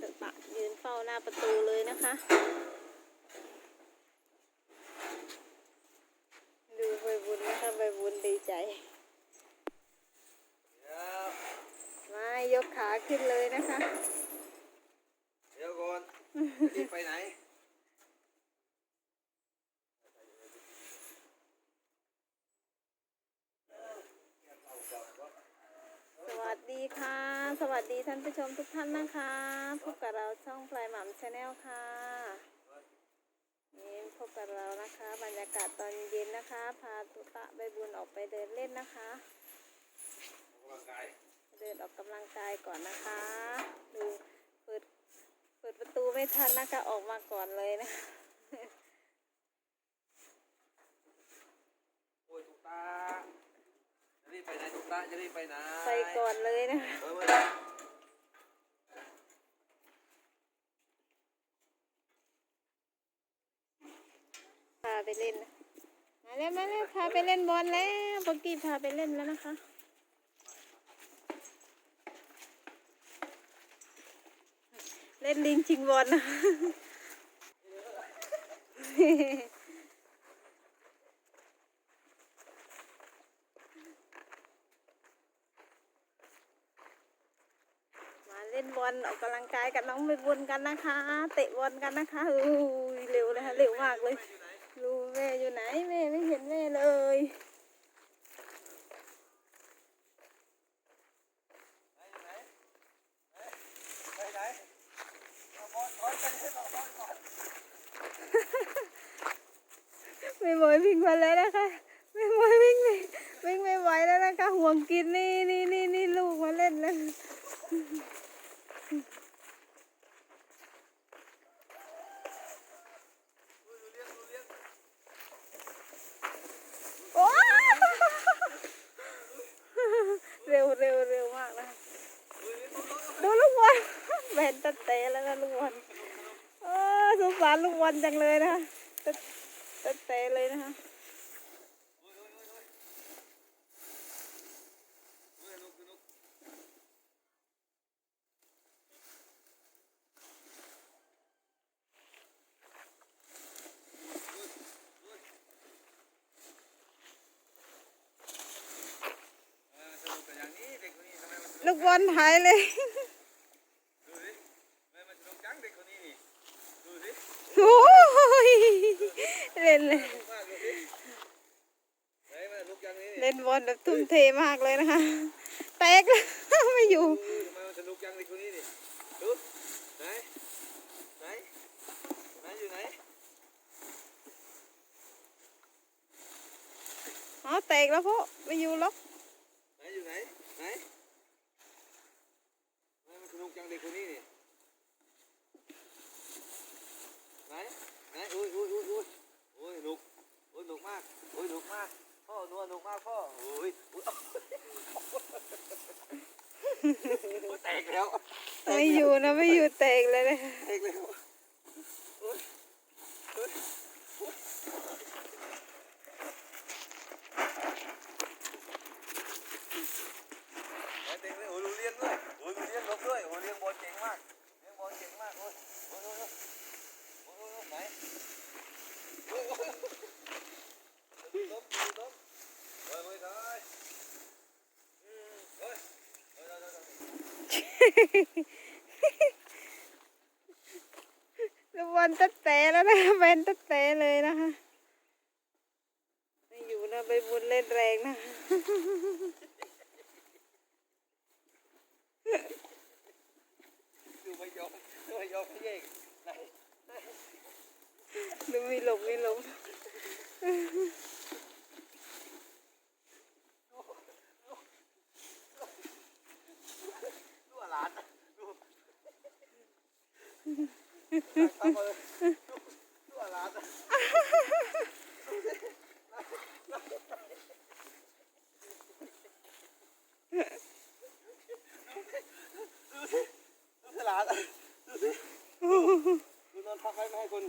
จะปะยืนเฝ้าหน้าประตูเลยนะคะ ดูใบบุญนะคะใบบุญดีใจเดี๋ยวมายกขาขึ้นเลยนะคะ เดี๋ยวก่อนจะรีบไปไหน สวัสดีค่ะ ส วัสดีท่านผู้ชมทุกท่านนะคะ พบกับเราช่องพลายหม่ำชาแนลค่ะนี่พบกับเรานะคะ บรรยากาศตอนเย็นนะคะ พาตุตะใบบุญออกไปเดินเล่นนะคะออกกำลังกายเดินออกกำลังกายก่อนนะคะ ดูเปิดเปิดประตูไม่ทันนะคะออกมาก่อนเลยนะโอ้ยตุ๊กตาจะรีบไปไหนตุ๊กตาจะรีบไปไหนไปก่อนเลยนะ เออมาเลย พา ไปเล่นนะมาแล้วมาแล้วพาไปเล่นบอลแล้วปกกี้พาไปเล่นแล้วนะคะเล่นลิงชิงบอลนะมาเล่นบอลออกกำลังกายกับน้องไปบนกันนะคะ เตะบอลกันนะคะอู้ยเร็วเลยค่ะเร็วมากเลย อยู่ไหนแม่ไม่เห็นแม่เลยไม่หนเอาบอลบอลไหนเอาบอลก่อนไม่บอยวิ่งมาแล้วนะคะ ไม่บอยวิ่งไม่วิ่งไม่ไหวแล้วนะคะห่วงกินเนี่นี่นี่ลูกมาเล่นแล้ว ดูเลี้ยงดูเลี้ยง โอ้เร็วเร็วเร็วมากนะคะ ดูเลี้ยงดูเลี้ยง ดูลูกบอลแบนตะ เตะแล้วนะลูกบอลเออสงสารลูกบอลจังเลยนะคะตะตะเตะเลยนะคะโอ้ยโอ้ยโอ้ยโอ้ยโอ้ยลุกลุกเออสนุกแต่อย่างนี้เด็กคนนี้ทำไมมันสนุกลูกบอลหายเลย ดูสิทำไมมันสนุกจังเด็กคนนี้นี่ดูสิ โอ้ยเล่นเลยสนุกมากดูสิไหนมันสนุกจังนี่นี่เล่นบอลแบบทุ่มเทมากเลยนะคะแตกแล้วไม่อยู่ดูทำไมมันสนุกจังเด็กคนนี้นี่ดูไหนไหนไหนอยู่ไหนอ๋อแตกแล้วพ่อไม่อยู่หรอก ไหนอยู่ไหนไหนทำไมมันสนุกจังเด็กคนนี้นี่ไหนไหนอุ้ยอุ้ยอุ้ยอุ้ยโอ้ยหนุกโอ้ยหนุกมากโอ้ยหนุกมาก พ่อหนัวหนุกมากพ่อโอ้ยอุ้ยโอ้ยแตกแล้วแตกไม่แล้วอยู่นะไม่อยู่แตกเลยนะ แตกแล้วโอ้ยโอ้ยแตกแล้วโอ้ยรู้เลี้ยงด้วยโอ้ยรู้เลี้ยงลบด้วยโอ้ยเลี้ยงบอลเก่งมากเลี้ยงบอลเก่งมากโอ้ยโอ้ยโอ้ยโอ้ยโอ้ยโอ้ยไหนโอ้ยโอ้ยดูลบดูลบโอ้ยโอ้ยได้อืมโอ้ยโอ้ยได้ได้ได้ ลูกบอลตะเตะแล้วนะแบนตะเตะเลยนะคะาดูสิดูนอนพักให้ไม่ให้คน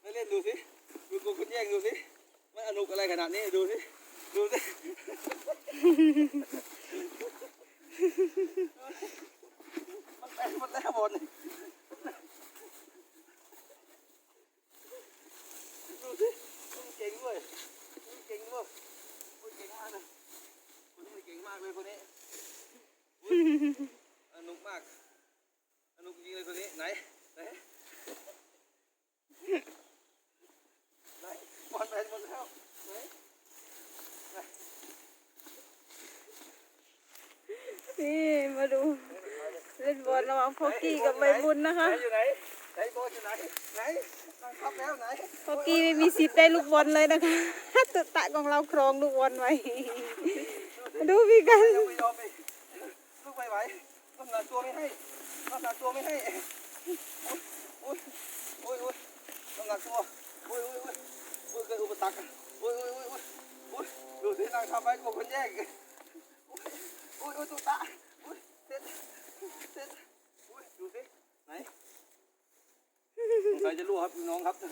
ไม่เล่นดูสิดูกูคุณแย่งดูสิมันอนุกอะไรขนาดนี้ดูสิดูสิมันแตกหมดแล้วบนดูสิมันเก่งด้วยมันเก่งด้วยมันเก่งมากนะยคนนี้เก่งมากเลยคนนี้อนุกมาก ไหนไหนไหนบอลไปหมดแล้วไหนนี่มาดูเล่นบอลระหว่างพอกกี้กับใบบุญนะคะไหนอยู่ไหนไหนบอลอยู่ไหนไหนนั่งทับแล้วไหนพอกกี้ไม่มีสิทธิ์ได้ลูกบอลเลยนะคะตุตะของเราครองลูกบอลไว้ดูพี่กันยังไม่ยอมไปลูกไม่ไหวน้ำหนักตัวไม่ให้ น้ำหนักตัวไม่ให้โอ้ยโอ้ยโอ้ยน้ำหนักตัวโอ้ยโอ้ยโอ้ยโอ้ยเกิดอุปสรรคโอ้ยโอ้ยโอ้ยโอ้ยโอ้ยดูสินั่งทับไว้กลัวคนแย่งโอ้ยโอ้ยโอ้ยตุ๊กตาโอ้ยเสร็จเสร็จโอ้ยดูสิไหนใครจะรู้ครับน้องครับไหน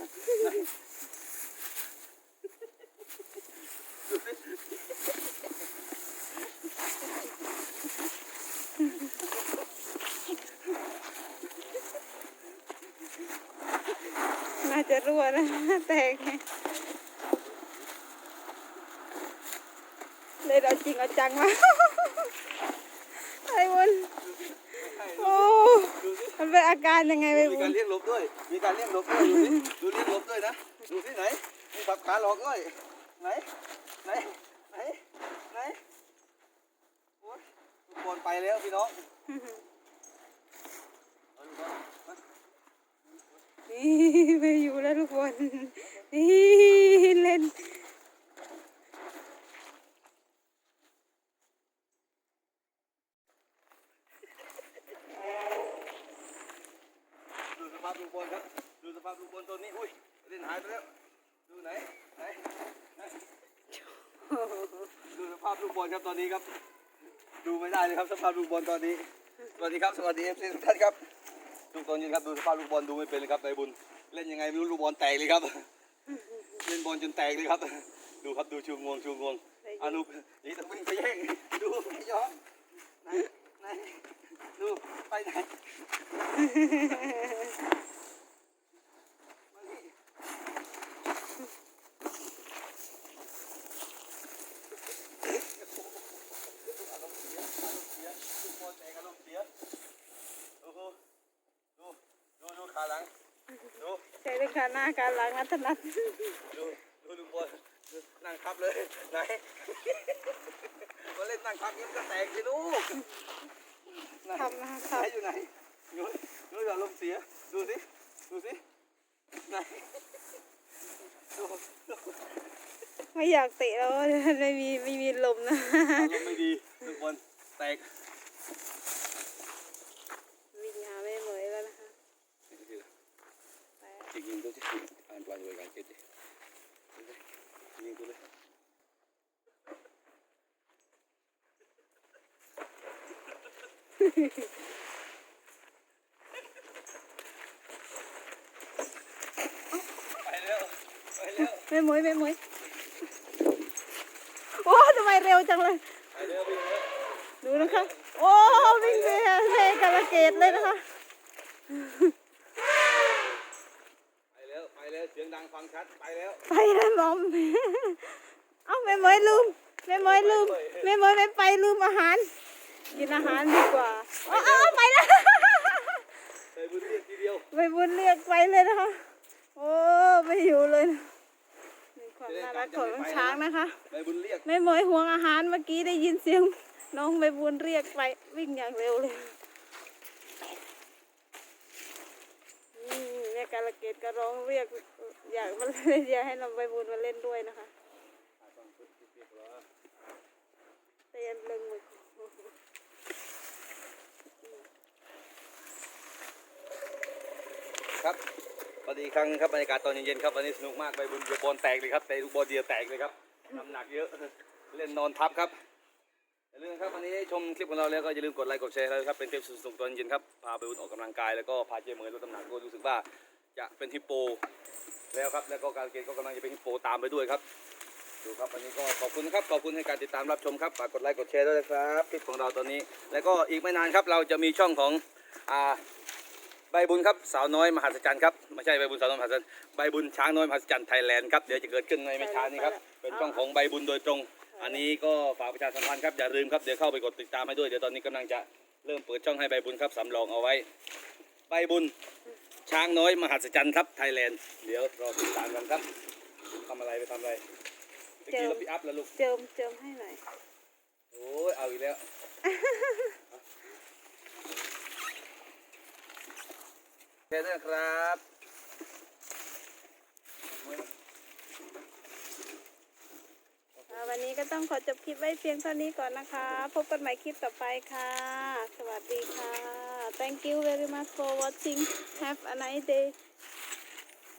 ดูสิ น่าจะรั่วนะแตกไงเลยเอาจริงเอาจังมาไอ้บุญโอ้มันเป็นอาการยังไงไอ้มีบุการญเลี้ยงหลบด้วย มีการเลี้ยงหลบด้วย ดูสิดูเลี้ยงหลบด้วยนะ ดูสิไหนมีสับขาหลอกด้วย ไหน ไหน ไหน ไหนโอ้ยลูกบอลไปแล้วพี่น้องเอาลูกบอลมา นี่ไม่อยู่แล้วทุกคนนี่เล่นดูสภาพลูกบอลครับดูสภาพลูกบอลตัวนี้อุ้ยเล่นหายไปแล้วดูไหนไหนไหนดูสภาพลูกบอลครับตอนนี้ครับ ดูไม่ได้เลยครับสภาพลูกบอลตอนนี้สวัสดีครับสวัสดีเอฟซีทุกท่านครับ ทุกตอนนี้ครับดูสภาพลูกบอลดูไม่เป็นเลยครับนายบุญเล่นยังไงไม่รู้ลูกบอลแตกเลยครับ เล่นบอลจนแตกเลยครับ ดูครับดูชูงวงชูงวงอานุนี่ต้องวิ่งไปแย่งดูไม่ยอมไหนไหนดูไปไหนมานี่อารมณ์เสียอารมณ์เสียลูกบอลแตกอารมณ์เสียโอ้โหดูดูดูขาหลังดู ใช้เป็นขาหน้าขาหลังนัถนัดดูดูลุงบอลนั่งทับเลยไหนมาเล่นนั่งทับนี่มันก็แตกสิลูกไหนทำนะคะไหนอยู่ไหนอยู่ดูอย่าลมณ์เสีย ดูสิดูสิไหนดูดูไม่อยากเตะแล้วไม่มีไม่มีลมนะอารมณ์ไม่ดีลูกบอลแตก วิ่งหาไม่เหมยแล้วนะคะ ไปยิงตัวที่อ่านปลายไว้กันเกิดยิงตัวเลยไปแล้วไปแล้วไม่เหมยไม่เหมยโอ้ทำไมเร็วจังเลย ไปแล้วไปแล้วดูนะคะ โอ้วิ่งไปเทกระเกตเลยนะคะ ไปแล้วไปแล้วเสียง ดังฟังชัดไปแล้วไปแล้วมอม เอ้าแม่เหมยลืมแม่เหมยลืมแม่เหมยไม่ไปลืมอาหาร กินอาหารดีกว่าเอาเอาเอาไปแล้วใส่บุญเรียกทีเดียวไปบุญเรียกไปเลยนะคะโอ้ไม่อยู่เลยนะนี่ความน่ารักของช้างนะคะใบบุญเรียกแม่เหมยห่วงอาหารเมื่อกี้ได้ยินเสียงน้องใบบุญเรียกไปวิ่งอย่างเร็วเลย อืมแม่กาลเกตก็ร้องเรียกอยากมาเล่นอยากให้น้องใบบุญมาเล่นด้วยนะคะเตียนเลึงมือครับสวัสดีครั้งครับบรรยากาศตอนเย็นๆครับวันนี้สนุกมากใบบุญเดือบอลแตกเลยครับเตะลูกบอลเดียวแตกเลยครับน้ำหนักเยอะเล่นนอนทับครับอย่าลืมครับวันนี้ชมคลิปของเราแล้วก็อย่าลืมกดไลค์กดแชร์แล้วครับเป็นเทปสนุกๆตอนเย็นครับพาไปบุญออกกำลังกายแล้วก็พาเจมเมย์ลดน้ำหนักก็รู้สึกว่า จะเป็นฮิปโป แล้วครับ แล้วก็การเกณฑ์ก็กำลังจะเป็นฮิปโปตามไปด้วยครับ ดูครับวันนี้ก็ขอบคุณครับ ขอบคุณให้การติดตามรับชมครับ ฝากกดไลค์กดแชร์ด้วยนะครับคลิปของเราตอนนี้ แล้วก็อีกไม่นานครับ เราจะมีช่องของอ่าใบบุญครับสาวน้อยมหัศจรรย์ครับไม่ใช่ใบบุญสาวน้อยมหัศจรรย์ใบบุญช้างน้อยมหัศจรรย์ไทยแลนด์ครับเดี๋ยวจะเกิดขึ้นในไม่ช้านี้ครับเป็นช่องของใบบุญโดยตรง อันนี้ก็ฝากประชาสัมพันธ์ครับอย่าลืมครับเดี๋ยวเข้าไปกดติดตามให้ด้วยเดี๋ยวตอนนี้กำลังจะเริ่มเปิดช่องให้ใบบุญครับสำรองเอาไว้ ใบบุญ ช้างน้อยมหัศจรรย์ครับไทยแลนด์ เดี๋ยวรอติดตามกันครับทำอะไรไปทำอะไรตะกี้เราพิอัพแล้วลูก เจิมเจิมให้หน่อย โอ้ยเอาอีกแล้วเช่นนะครับอ่าวันนี้ก็ต้องขอจบคลิปไว้เพียงเท่านี้ก่อนนะคะ พบกันใหม่คลิปต่อไปค่ะ สวัสดีค่ะ thank you very much for watching have a nice day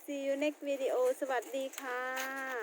see you next video สวัสดีค่ะ